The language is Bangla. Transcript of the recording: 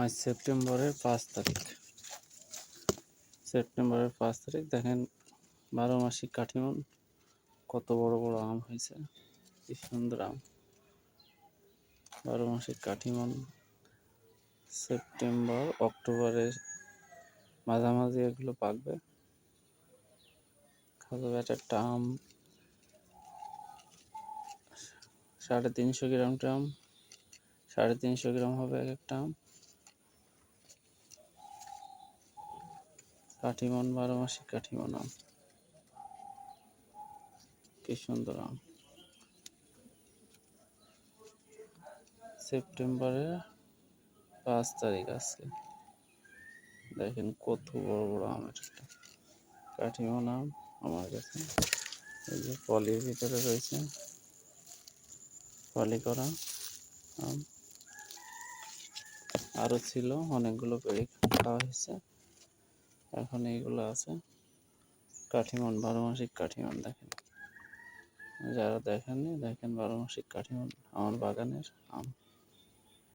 আজ সেপ্টেম্বরের পাঁচ তারিখ। সেপ্টেম্বরের পাঁচ তারিখ, দেখেন বারো মাসিক কাঠিমন, কত বড় বড় আম হয়েছে, কি সুন্দর আম। বারো মাসিক কাঠিমন, সেপ্টেম্বর, অক্টোবরের মাঝামাঝি এগুলো পাকবে। খাজা ব্যাটারটা আম, সাড়ে তিনশো গ্রাম টাম সাড়ে তিনশো গ্রাম হবে এক একটা আম। কাঠিমন, বারো মাসিক কাঠিমন আম। কি সুন্দর আম। সেপ্টেম্বরের পাঁচ তারিখ আজকে। দেখেন কত বড় বড় আম একটা কাঠিমন আম আমার কাছে। এই যে পলির ভিতরে রয়েছে। পলি করা আম। আরও ছিল, অনেকগুলো পেরে খাওয়া হয়েছে। এখন এইগুলো আছে। কাঠিমন, বারো মাসিক কাঠিমন দেখেন। যারা দেখেননি, দেখেন বারো মাসিক কাঠিমন আমার বাগানের আম।